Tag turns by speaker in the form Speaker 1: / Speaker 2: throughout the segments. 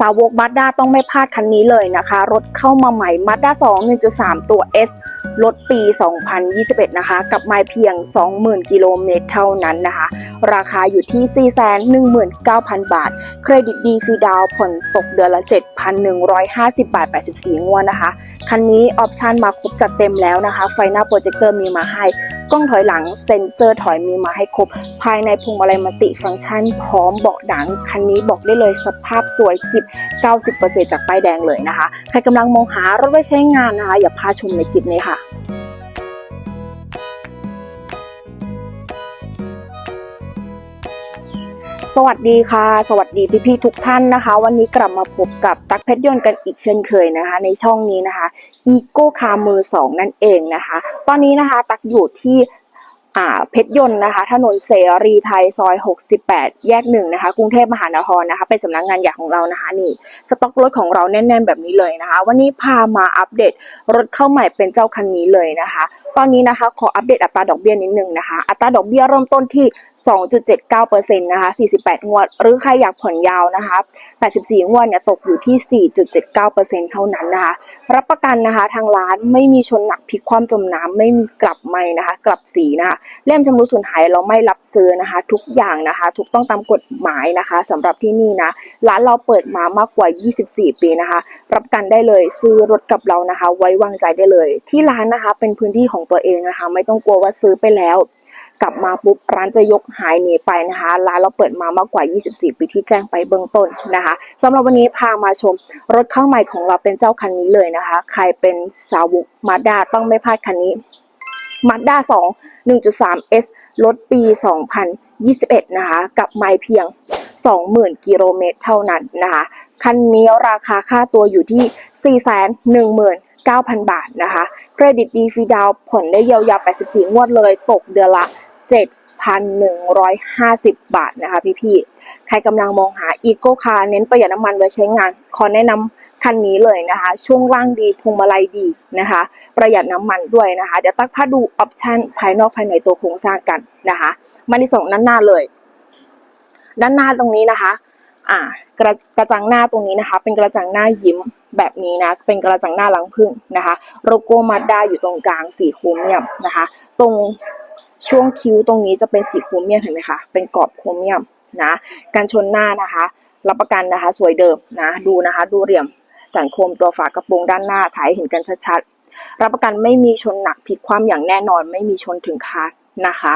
Speaker 1: สาวกมาด้าต้องไม่พลาดคันนี้เลยนะคะ รถเข้ามาใหม่มาด้า2 1.3 ตัว S รถปี 2021 นะคะ กับไมล์เพียง 20,000 กิโลเมตรเท่านั้นนะคะ ราคาอยู่ที่ 419,000 บาท เครดิตดีฟรีดาวผ่อนตกเดือนละ 7,150 บาท 84 งวดนะคะ คันนี้ออปชันมาครบจัดเต็มแล้วนะคะ ไฟหน้าโปรเจคเตอร์มีมาให้ กล้องถอยหลังเซ็นเซอร์ถอยมีมาให้ครบ ภายในพวงมาลัยมัลติฟังก์ชัน พร้อมเบาะหนัง คันนี้บอกได้เลยสภาพสวยกิบ 90%จากป้ายแดงเลยนะคะ ใครกำลังมองหารถไว้ใช้งานนะคะ อย่าพลาดชมในคลิปนี้ค่ะ สวัสดีค่ะ สวัสดีพี่ๆทุกท่านนะคะ วันนี้กลับมาพบกับตักเพชรยนต์กันอีกเช่นเคยนะคะ ในช่องนี้นะคะอีโก้คามือสองนั่นเองนะคะ ตอนนี้นะคะตักอยู่ที่อ่าเพชรยนต์นะคะ ถนนเสรีไทยซอย 68 แยกหนึ่งนะคะ กรุงเทพมหานครนะคะ เป็นสำนักงานใหญ่ของเรานะคะนี่สต็อกรถของเราแน่น ๆ แบบนี้เลยนะคะ วันนี้พามาอัปเดตรถเข้าใหม่เป็นเจ้าคันนี้เลยนะคะ ตอนนี้นะคะขออัปเดตอัตราดอกเบี้ยนิดนึงนะคะ อัตราดอกเบี้ยเริ่มต้นที่ 2.79%นะคะ 48 งวด หรือใครอยากผ่อนยาวนะคะ 84 งวดเนี่ยตกอยู่ที่ 4.79%เท่านั้นนะคะ รับประกันนะคะทางร้านไม่มีชนหนักพลิกความจมน้ำไม่มีกลับไม่นะคะ กลับสีนะคะเล่มชำรุดสูญหายเราไม่รับซื้อนะคะ ทุกอย่างนะคะถูกต้องตามกฎหมายนะคะสำหรับที่นี่นะ ร้านเราเปิดมามากกว่า 24 ปีนะคะ รับกันได้เลยซื้อรถกับเรานะคะ ไว้วางใจได้เลย ที่ร้านนะคะเป็นพื้นที่ของตัวเองนะคะ ไม่ต้องกลัวว่าซื้อไปแล้ว กลับมาปุ๊บร้านจะยกหายหนีไปนะคะ ร้านเราเปิดมามากกว่า 24 ปีที่แจ้งไปเบื้องต้นนะคะสำหรับวันนี้พามาชมรถเข้าใหม่ของเราเป็นเจ้าคันนี้เลยนะคะ ใครเป็นสาวกมาด้าต้องไม่พลาดคันนี้มาด้า2 1.3 S รถปี 2021 นะคะ กับไมล์เพียง 20,000 กิโลเมตรเท่านั้นนะคะ คันนี้ราคาค่าตัวอยู่ที่ 419,000 บาทนะคะ เครดิตดีฟรีดาวผ่อนได้ยาวๆ84 งวดเลย ตกเดือนละ 7,150 บาทนะคะพี่ๆ ใครกำลังมองหาอีโก้คาร์เน้นประหยัดน้ำมันไว้ใช้งาน ขอแนะนำคันนี้เลยนะคะ ช่วงล่างดีพวงมาลัยดีนะคะ ประหยัดน้ำมันด้วยนะคะ เดี๋ยวตักพาดูออปชันภายนอกภายในตัวโครงสร้างกันนะคะ มาที่สองด้านหน้าเลย ด้านหน้าตรงนี้นะคะอ่ากระกระจังหน้าตรงนี้นะคะ เป็นกระจังหน้ายิ้มแบบนี้นะ เป็นกระจังหน้าลังพึ่งนะคะ โลโก้มาด้าอยู่ตรงกลางสีโครเมียมนะคะ ตรง ช่วงคิ้วตรงนี้จะเป็นสีโครเมียมเห็นไหมคะ เป็นกรอบโครเมียมนะ การชนหน้านะคะ รับประกันนะคะ สวยเดิมนะ ดูนะคะ ดูเหลี่ยมสันโครมตัวฝากระโปรงด้านหน้าถ่ายเห็นกันชัดๆ รับประกันไม่มีชนหนักพลิกความอย่างแน่นอน ไม่มีชนถึงคาดนะคะ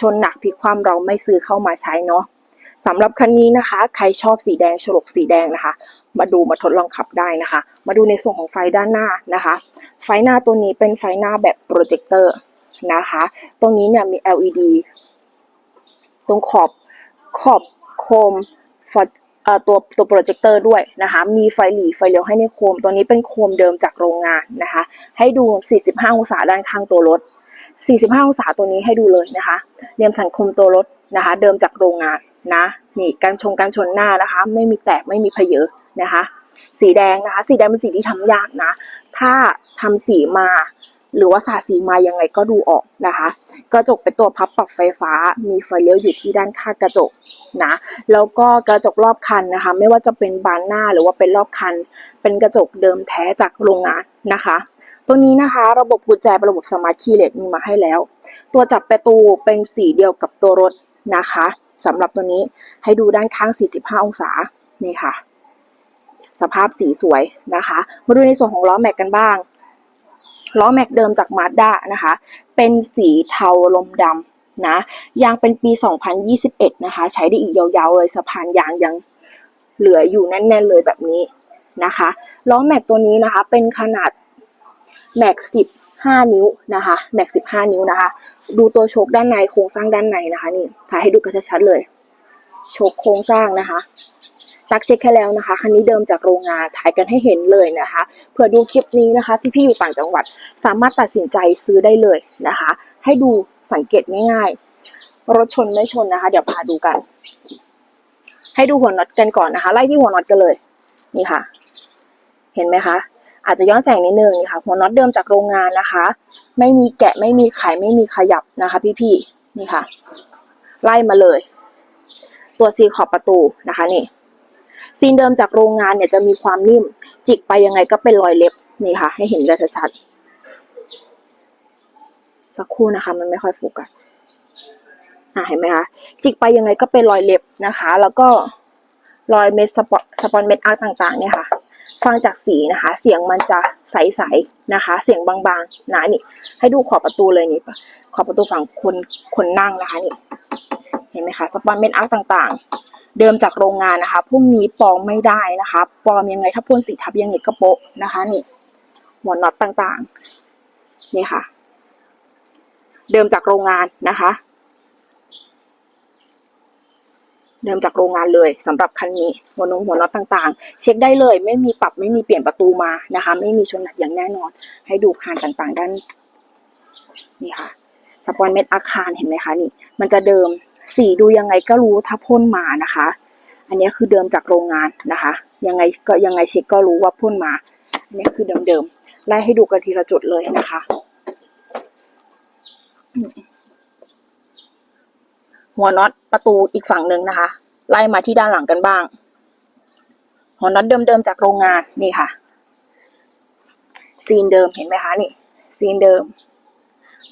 Speaker 1: ชนหนักพลิกความเราไม่ซื้อเข้ามาใช้เนาะสำหรับคันนี้นะคะ ใครชอบสีแดงฉลกสีแดงนะคะ มาดูมาทดลองขับได้นะคะ มาดูในส่วนของไฟด้านหน้านะคะ ไฟหน้าตัวนี้เป็นไฟหน้าแบบโปรเจคเตอร์ นะคะ ตรงนี้เนี่ยมี LED ตรงขอบขอบโคมฟตัวตัวโปรเจคเตอร์ด้วยนะคะ มีไฟหลีไฟเลี้ยวให้ในโคม ตัวนี้เป็นโคมเดิมจากโรงงานนะคะ ให้ดู 45 องศาด้านข้างตัวรถ 45 องศาตัวนี้ให้ดูเลยนะคะเรียมสันคมตัวรถนะคะ เดิมจากโรงงานนะ นี่การชงการชนหน้านะคะ ไม่มีแตกไม่มีเพเยอะนะคะ สีแดงนะคะ สีแดงเป็นสีที่ทำยากนะ ถ้าทำสีมา หรือว่าสาสีมายังไงก็ดูออกนะคะ กระจกเป็นตัวพับปรับไฟฟ้า มีไฟเลี้ยวอยู่ที่ด้านข้างกระจกนะแล้วก็กระจกรอบคันนะคะ ไม่ว่าจะเป็นบานหน้าหรือว่าเป็นรอบคัน เป็นกระจกเดิมแท้จากโรงงานนะคะ ตัวนี้นะคะระบบกุญแจเป็นระบบสมาร์ทคีย์เลสมีมาให้แล้ว ตัวจับประตูเป็นสีเดียวกับตัวรถนะคะสำหรับตัวนี้ให้ดูด้านข้าง 45 องศานี่ค่ะ สภาพสีสวยนะคะ มาดูในส่วนของล้อแม็กกันบ้าง ล้อแม็กเดิมจากมาด้านะคะ เป็นสีเทาลมดำนะยางเป็นปี 2021 นะคะ ใช้ได้อีกยาวๆเลยสะพานยางยังเหลืออยู่แน่นๆเลยแบบนี้นะคะล้อแม็กตัวนี้นะคะเป็นขนาดแม็ก15นิ้วนะคะแม็ก15นิ้วนะคะ ดูตัวโชคด้านในโครงสร้างด้านในนะคะนี่ถ่ายให้ดูกันชัดๆเลย โชคโครงสร้างนะคะ ตักเช็คแค่แล้วนะคะ คันนี้เดิมจากโรงงานถ่ายกันให้เห็นเลยนะคะเผื่อดูคลิปนี้นะคะ พี่ๆอยู่ต่างจังหวัดสามารถตัดสินใจซื้อได้เลยนะคะ ให้ดูสังเกตง่ายๆ รถชนไม่ชนนะคะ เดี๋ยวพาดูกัน ให้ดูหัวน็อตกันก่อนนะคะ ไล่ที่หัวน็อตกันเลย นี่ค่ะ เห็นไหมคะ อาจจะย้อนแสงนิดนึงนี่ค่ะ หัวน็อตเดิมจากโรงงานนะคะ ไม่มีแกะไม่มีไขไม่มีขยับนะคะ พี่ๆนี่ค่ะ ไล่มาเลย ตัวซีขอบประตูนะคะนี่ ซีนเดิมจากโรงงานเนี่ยจะมีความนิ่ม จิกไปยังไงก็เป็นรอยเล็บนี่ค่ะ ให้เห็นกันชัดๆสักครู่นะคะ มันไม่ค่อยโฟกัสอะเห็นไหมคะจิกไปยังไงก็เป็นรอยเล็บนะคะ แล้วก็รอยเม็ดสปอนสปอนเม็ดอาร์ตต่างๆ เนี่ยค่ะ ฟังจากสีนะคะ เสียงมันจะใสๆนะคะ เสียงบางๆนะนี่ ให้ดูขอบประตูเลยนี่ขอบประตูฝั่งคนคนนั่งนะคะนี่ เห็นไหมคะสปอนเม็ดอาร์ตต่างๆ เดิมจากโรงงานนะคะพรุ่งนี้ปลอมไม่ได้นะคะปลอมยังไง ถ้าพ่นสีทับยังไงก็โปะนะคะนี่หัวน็อตต่างๆ นี่ค่ะ เดิมจากโรงงานนะคะ เดิมจากโรงงานเลยสำหรับคันนี้หัวนงหัวน็อตต่างๆ เช็คได้เลย ไม่มีปรับไม่มีเปลี่ยนประตูมานะคะ ไม่มีชนหนักอย่างแน่นอน ให้ดูคานต่างๆ ด้านนี่ค่ะสปอนเม็ดอาคารเห็นไหมคะนี่ มันจะเดิม สีดูยังไงก็รู้ถ้าพ่นมานะคะ อันนี้คือเดิมจากโรงงานนะคะ ยังไงก็ยังไงเช็คก็รู้ว่าพ่นมา อันนี้คือเดิมๆไล่ให้ดูกันทีละจุดเลยนะคะหัวน็อตประตูอีกฝั่งหนึ่งนะคะ ไล่มาที่ด้านหลังกันบ้าง หัวน็อตเดิมๆจากโรงงานนี่ค่ะ ซีนเดิมเห็นไหมคะนี่ ซีนเดิม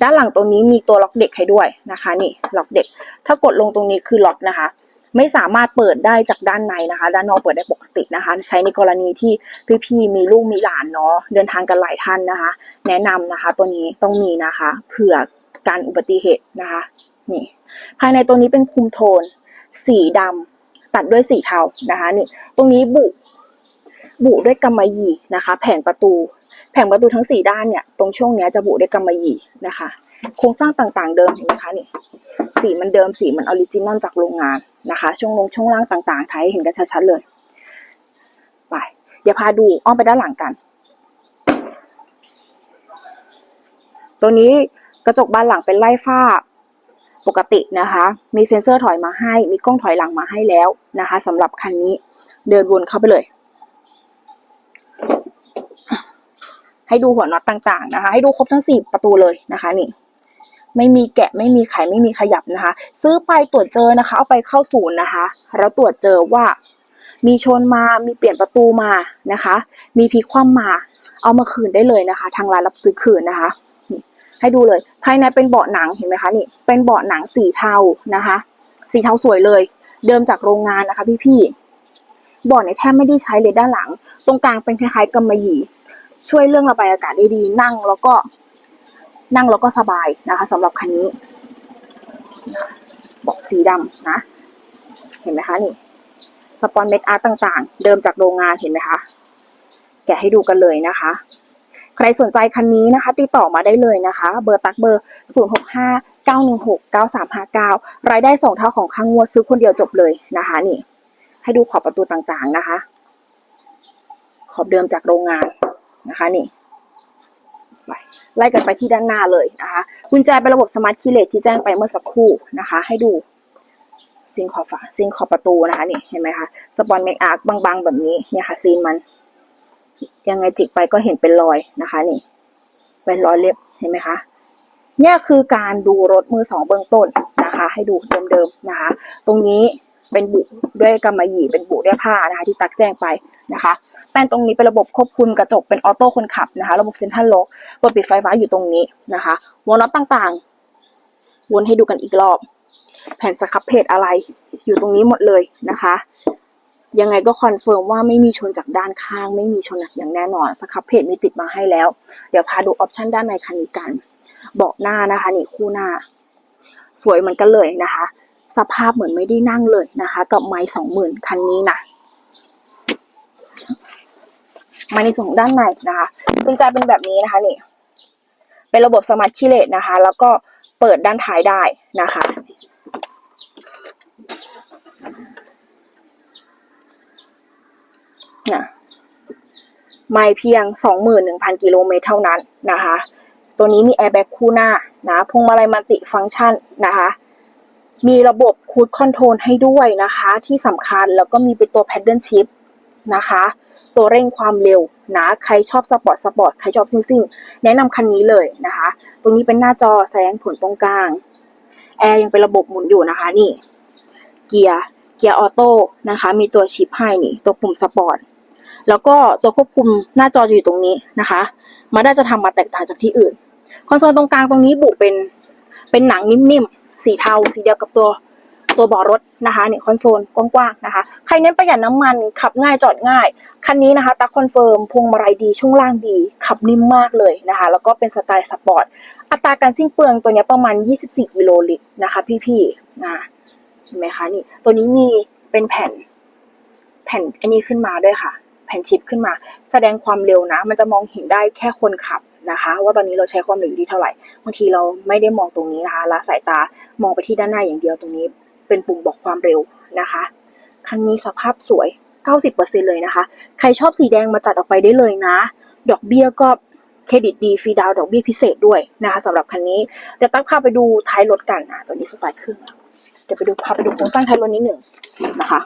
Speaker 1: ด้านหลังตรงนี้มีตัวล็อกเด็กให้ด้วยนะคะ นี่ล็อกเด็ก ถ้ากดลงตรงนี้คือล็อกนะคะ ไม่สามารถเปิดได้จากด้านในนะคะ ด้านนอกเปิดได้ปกตินะคะ ใช้ในกรณีที่พี่ๆมีลูกมีหลานเนาะเดินทางกันหลายท่านนะคะ แนะนำนะคะ ตัวนี้ต้องมีนะคะเผื่อการอุบัติเหตุนะคะ นี่ ภายในตัวนี้เป็นคุมโทน สีดำตัดด้วยสีเทานะคะ นี่ ตรงนี้บุบุด้วยกำมะหยี่นะคะ แผงประตู แผงประตูทั้งสี่ด้านเนี่ยตรงช่วงเนี้ยจะบุด้วยกำมะหยี่นะคะ โครงสร้างต่างๆเดิมเห็นไหมคะนี่สีมันเดิมสีมันออริจินอลจากโรงงานนะคะ ช่วงลงช่วงล่างต่างๆไทยเห็นกันชัดๆเลยไปเดี๋ยวพาดูอ้อมไปด้านหลังกัน ตัวนี้กระจกบานหลังเป็นไล่ฝ้าปกตินะคะ มีเซ็นเซอร์ถอยมาให้ มีกล้องถอยหลังมาให้แล้วนะคะสำหรับคันนี้เดินวนเข้าไปเลย ให้ดูหัวน็อตต่างๆนะคะ ให้ดูครบทั้งสี่ประตูเลยนะคะนี่ไม่มีแกะไม่มีไขไม่มีขยับนะคะ ซื้อไปตรวจเจอนะคะ เอาไปเข้าศูนย์นะคะ แล้วตรวจเจอว่า มีชนมามีเปลี่ยนประตูมานะคะ มีพลิคว่ำมา เอามาคืนได้เลยนะคะ ทางร้านรับซื้อคืนนะคะให้ดูเลย ภายในเป็นเบาะหนังเห็นไหมคะนี่ เป็นเบาะหนังสีเทานะคะ สีเทาสวยเลย เดิมจากโรงงานนะคะ พี่ๆเบาะเนี่ยแทบไม่ได้ใช้เลยด้านหลัง ตรงกลางเป็นคล้ายๆกำมะหยี่ ช่วยเรื่องระบายอากาศได้ดี นั่งแล้วก็นั่งแล้วก็สบายนะคะสำหรับคันนี้บอกสีดำนะ เห็นไหมคะนี่สปอนเม็ดอาร์ตต่างๆ เดิมจากโรงงานเห็นไหมคะ แกะให้ดูกันเลยนะคะ ใครสนใจคันนี้นะคะ ติดต่อมาได้เลยนะคะ เบอร์ตักเบอร์ 0 6 5 9 1 6 9 3 5 9 รายได้สองเท่าของข้างงวดซื้อคนเดียวจบเลยนะคะ นี่ ให้ดูขอบประตูต่างๆนะคะ ขอบเดิมจากโรงงาน นะคะนี่ไปไล่กันไปที่ด้านหน้าเลยนะคะกุญแจเป็นระบบสมาร์ทคีย์เลสที่แจ้งไปเมื่อสักครู่นะคะ ให้ดูซีนขอบฝาซีนขอบประตูนะคะนี่เห็นไหมคะสปอนเมคอาร์คบางๆ แบบนี้เนี่ยค่ะซีนมัน ยังไงจิกไปก็เห็นเป็นรอยนะคะ นี่ เป็นรอยเล็บเห็นไหมคะเนี่ยคือการดูรถมือสองเบื้องต้นนะคะ ให้ดูเดิมๆนะคะ ตรงนี้เป็นบุด้วยกำมะหยี่เป็นบุด้วยผ้านะคะ ที่ตักแจ้งไป นะคะ แป้นตรงนี้เป็นระบบควบคุมกระจกเป็นออโต้คนขับนะคะ ระบบเซ็นทรัลล็อกเปิดปิดไฟฟ้าอยู่ตรงนี้นะคะวอลน็อตต่างๆ วนให้ดูกันอีกรอบ แผ่นสครับเพจอะไรอยู่ตรงนี้หมดเลยนะคะ ยังไงก็คอนเฟิร์มว่าไม่มีชนจากด้านข้าง ไม่มีชนหนักอย่างแน่นอนสครับเพจมีติดมาให้แล้ว เดี๋ยวพาดูออปชันด้านในคันนี้กันเบาะหน้านะคะนี่คู่หน้า สวยเหมือนกันเลยนะคะ สภาพเหมือนไม่ได้นั่งเลยนะคะ กับไม้สองหมื่นคันนี้นะ มาในส่วนของด้านในนะคะกุญแจเป็นแบบนี้นะคะนี่ เป็นระบบสมาร์ทคีย์เลสนะคะ แล้วก็เปิดด้านท้ายได้นะคะ นะไม่เพียง 21,000 กิโลเมตรเท่านั้นนะคะ ตัวนี้มีแอร์แบ็กคู่หน้านะพวงมาลัยมัลติฟังก์ชันนะคะ มีระบบคูดคอนโทรลให้ด้วยนะคะ ที่สำคัญแล้วก็มีเป็นตัวแพดเดิลชิพนะคะ ตัวเร่งความเร็วนะใครชอบสปอร์ตสปอร์ตใครชอบซิ่งซิ่งแนะนำคันนี้เลยนะคะ ตรงนี้เป็นหน้าจอแสดงผลตรงกลางแอร์ยังเป็นระบบหมุนอยู่นะคะนี่เกียร์เกียร์ออโต้นะคะ มีตัวชิปให้นี่ตัวปุ่มสปอร์ตแล้วก็ตัวควบคุมหน้าจออยู่ตรงนี้นะคะมาได้จะทำมาแตกต่างจากที่อื่น คอนโซลตรงกลางตรงนี้บุเป็นเป็นหนังนิ่มๆสีเทาสีเดียวกับตัว ตัวเบาะรถนะคะเนี่ยคอนโซลกว้างๆนะคะใครเน้นประหยัดน้ำมันขับง่ายจอดง่าย คันนี้นะคะตักคอนเฟิร์มพวงมาลัยดีช่วงล่างดี ขับนิ่มมากเลยนะคะ แล้วก็เป็นสไตล์สปอร์ตอัตราการสิ้นเปลืองตัวนี้ประมาณ 24 กิโลลิตรนะคะพี่ๆนะเห็นไหมคะนี่ตัวนี้มีเป็นแผ่นแผ่นอันนี้ขึ้นมาด้วยค่ะ แผ่นชิปขึ้นมา แสดงความเร็วนะ มันจะมองเห็นได้แค่คนขับนะคะ ว่าตอนนี้เราใช้ความเร็วอยู่ที่เท่าไหร่บางทีเราไม่ได้มองตรงนี้นะคะละสายตามองไปที่ด้านหน้าอย่างเดียวตรงนี้ เป็นปุ่มบอกความเร็วนะคะ คันนี้สภาพสวย 90%เลยนะคะ ใครชอบสีแดงมาจัดออกไปได้เลยนะ ดอกเบี้ยก็เครดิตดีฟรีดาวดอกเบี้ยพิเศษด้วยนะคะสำหรับคันนี้ เดี๋ยวตั้งพาไปดูท้ายรถกันนะตัวนี้สไตล์ครื่งเดี๋ยวไปดูพาไปดูโครงสร้างท้ายรถนิดหนึ่งนะคะ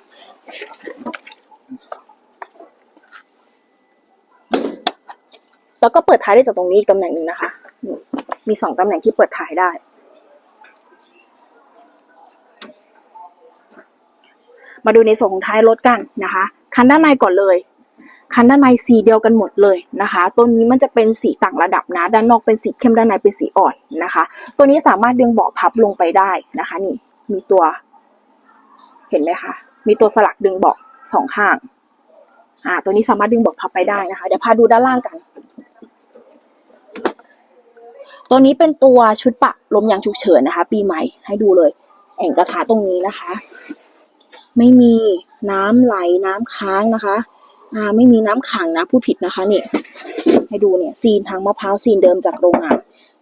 Speaker 1: แล้วก็เปิดท้ายได้จากตรงนี้อีกตำแหน่งหนึ่งนะคะ มีสองตำแหน่งที่เปิดท้ายได้ มาดูในส่วนของท้ายรถกันนะคะ คันด้านในก่อนเลย คันด้านในสีเดียวกันหมดเลยนะคะ ตัวนี้มันจะเป็นสีต่างระดับนะ ด้านนอกเป็นสีเข้มด้านในเป็นสีอ่อนนะคะ ตัวนี้สามารถดึงเบาะพับลงไปได้นะคะ นี่มีตัว เห็นไหมคะ มีตัวสลักดึงเบาะสองข้าง อ่า ตัวนี้สามารถดึงเบาะพับไปได้นะคะ เดี๋ยวพาดูด้านล่างกัน ตัวนี้เป็นตัวชุดปรับลมยางฉุกเฉินนะคะ ปีใหม่ให้ดูเลย แอ่งกระทะตรงนี้นะคะ ไม่มีน้ำไหลน้ำค้างนะคะอ่าไม่มีน้ำขังนะพูดผิดนะคะเนี่ยให้ดูเนี่ยซีนทางมะพร้าวซีนเดิมจากโรงงาน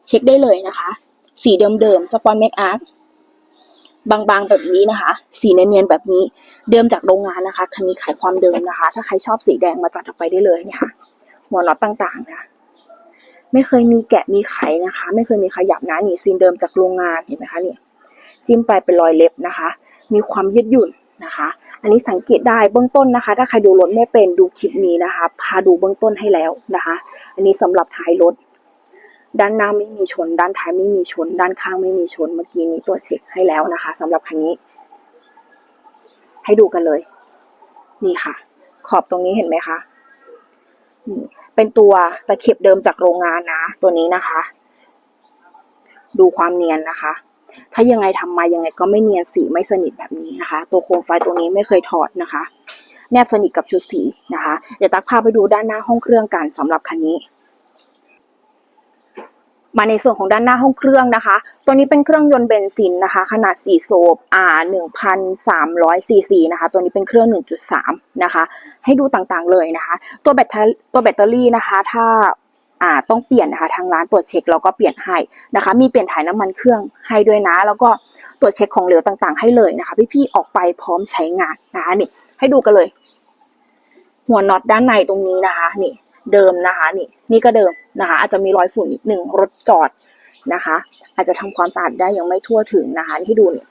Speaker 1: เช็คได้เลยนะคะ สีเดิมๆสปอนเมกอาร์บางๆแบบนี้นะคะ สีเนียนๆแบบนี้เดิมจากโรงงานนะคะคันนี้ขายความเดิมนะคะ ถ้าใครชอบสีแดงมาจัดออกไปได้เลยเนี่ยค่ะหัวน็อตต่างๆนะไม่เคยมีแกะมีไขนะคะ ไม่เคยมีขยับนะนี่ซีนเดิมจากโรงงานเห็นไหมคะเนี่ยจิ้มไปเป็นรอยเล็บนะคะ มีความยืดหยุ่น นะคะ อันนี้สังเกตได้เบื้องต้นนะคะ ถ้าใครดูรถไม่เป็นดูคลิปนี้นะคะ พาดูเบื้องต้นให้แล้วนะคะ อันนี้สำหรับท้ายรถ ด้านหน้าไม่มีชน ด้านท้ายไม่มีชน ด้านข้างไม่มีชน เมื่อกี้นี้ตัวจเช็คให้แล้วนะคะสำหรับคันนี้ ให้ดูกันเลย นี่ค่ะ ขอบตรงนี้เห็นไหมคะเป็นตัวตะเข็บเดิมจากโรงงานนะ ตัวนี้นะคะ ดูความเนียนนะคะ ถ้ายังไงทำมายังไงก็ไม่เนียนสีไม่สนิทแบบนี้นะคะ ตัวโคมไฟตัวนี้ไม่เคยถอดนะคะ แนบสนิทกับชุดสีนะคะ เดี๋ยวตักพาไปดูด้านหน้าห้องเครื่องกันสำหรับคันนี้มาในส่วนของด้านหน้าห้องเครื่องนะคะ ตัวนี้เป็นเครื่องยนต์เบนซินนะคะ ขนาด 4 โซบ R 1,300 ซีซีนะคะ ตัวนี้เป็นเครื่อง 1.3 นะคะ ให้ดูต่างๆเลยนะคะ ตัวแบตตัวแบตเตอรี่นะคะ ถ้า อ่าต้องเปลี่ยนนะคะทางร้านตรวจเช็คแล้วก็เปลี่ยนให้นะคะ มีเปลี่ยนถ่ายน้ำมันเครื่องให้ด้วยนะ แล้วก็ตรวจเช็คของเหลวต่างๆ ให้เลยนะคะ พี่ๆออกไปพร้อมใช้งานนะคะนี่ให้ดูกันเลย หัวน็อตด้านในตรงนี้นะคะนี่เดิมนะคะนี่นี่ก็เดิมนะคะ อาจจะมีรอยฝุ่นนิดหนึ่งรถจอดนะคะ อาจจะทำความสะอาดได้ยังไม่ทั่วถึงนะคะที่ดูเนี่ย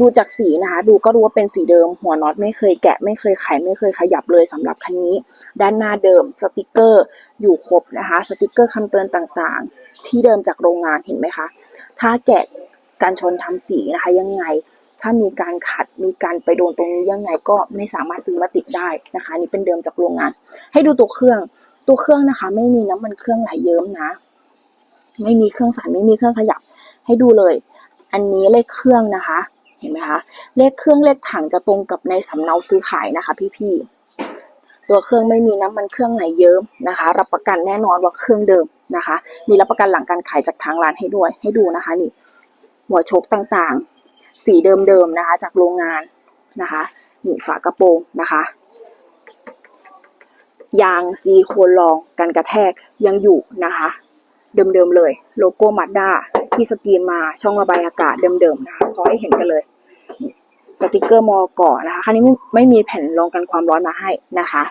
Speaker 1: ดูจากสีนะคะ ดูก็รู้ว่าเป็นสีเดิม หัวน็อตไม่เคยแกะไม่เคยไขไม่เคยขยับเลยสำหรับคันนี้ ด้านหน้าเดิมสติกเกอร์อยู่ครบนะคะ สติกเกอร์คำเตือนต่างๆ ที่เดิมจากโรงงานเห็นไหมคะ ถ้าแกะการชนทำสีนะคะยังไง ถ้ามีการขัดมีการไปโดนตรงนี้ยังไงก็ไม่สามารถซื้อมาติดได้นะคะนี่เป็นเดิมจากโรงงาน ให้ดูตัวเครื่องตัวเครื่องนะคะ ไม่มีน้ำมันเครื่องไหลเยิ้มนะ ไม่มีเครื่องสั่นไม่มีเครื่องขยับ ให้ดูเลย อันนี้เลขเครื่องนะคะ เห็นไหมคะ เลขเครื่องเลขถังจะตรงกับในสำเนาซื้อขายนะคะ พี่ๆ ตัวเครื่องไม่มีน้ำมันเครื่องไหลเยิ้มนะคะ รับประกันแน่นอนว่าเครื่องเดิมนะคะ มีรับประกันหลังการขายจากทางร้านให้ด้วย ให้ดูนะคะนี่ หัวโชคต่างๆ สีเดิมๆนะคะ จากโรงงานนะคะนี่ฝากระโปรงนะคะยางซีโคนรองกันกระแทกยังอยู่นะคะ เดิมๆเลย โลโก้มาด้า ที่สกรีนมาช่องระบายอากาศเดิมๆนะคะขอให้เห็นกันเลยสติกเกอร์มอก่อนะคะคันนี้ไม่ไม่มีแผ่นรองกันความร้อนมาให้นะคะ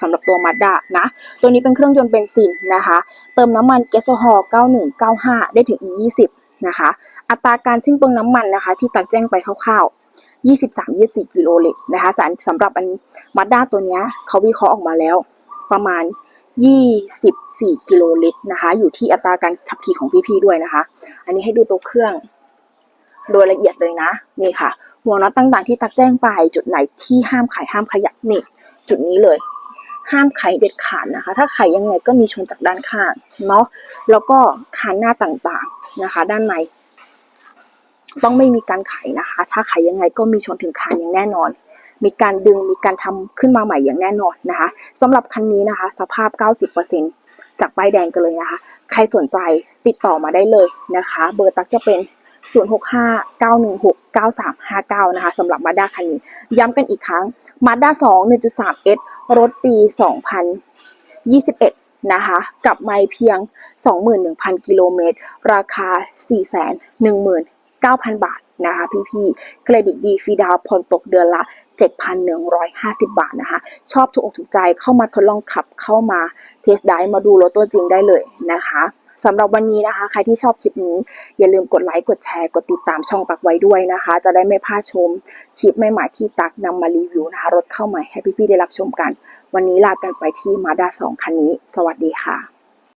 Speaker 1: สำหรับตัวมาด้านะ ตัวนี้เป็นเครื่องยนต์เบนซินนะคะ เติมน้ำมันแก๊สโซฮอล์9195 ได้ถึง E20 นะคะ อัตราการสิ้นเปลืองน้ำมันนะคะ ที่ตักแจ้งไปคร่าวๆ 23-24 กิโลลิตรนะคะสารสำหรับอันมาด้าตัวนี้เขาวิเคราะห์ออกมาแล้วประมาณ 24 กิโลลิตรนะคะ อยู่ที่อัตราการขับขี่ของพี่ๆด้วยนะคะ อันนี้ให้ดูตัวเครื่อง โดยละเอียดเลยนะ นี่ค่ะหัวน็อตต่างๆที่ตักแจ้งไป จุดไหนที่ห้ามไขห้ามขยับนี่ จุดนี้เลย ห้ามไขเด็ดขาดนะคะ ถ้าไขยังไงก็มีชนจากด้านข้างเนาะแล้วก็คานหน้าต่างๆนะคะ ด้านในต้องไม่มีการไขนะคะ ถ้าไขยังไงก็มีชนถึงคานอย่างแน่นอน มีการดึงมีการทำขึ้นมาใหม่อย่างแน่นอนนะคะสำหรับคันนี้นะคะ สภาพ 90%จากป้ายแดงกันเลยนะคะ ใครสนใจติดต่อมาได้เลยนะคะ เบอร์ตักจะเป็น 0659169359 นะคะสำหรับมาด้าคันนี้ ย้ำกันอีกครั้ง Mazda 2 1.3S รถปี 2021นะคะกับไม่เพียง 21,000 กิโลเมตร ราคา 419,000 บาท นะคะพี่ๆเครดิตดีฟรีดาวผ่อนตกเดือนละ 7,150 บาทนะคะ ชอบถูกอกถูกใจเข้ามาทดลองขับเข้ามาเทสได้มาดูรถตัวจริงได้เลยนะคะสำหรับวันนี้นะคะ ใครที่ชอบคลิปนี้ อย่าลืมกดไลค์ กดแชร์ กดติดตามช่องตักไว้ด้วยนะคะ จะได้ไม่พลาดชมคลิปใหม่ๆที่ตักนำมารีวิวนะคะ รถเข้าใหม่ให้พี่ๆได้รับชมกัน วันนี้ลากันไปที่มาด้า2คันนี้ สวัสดีค่ะ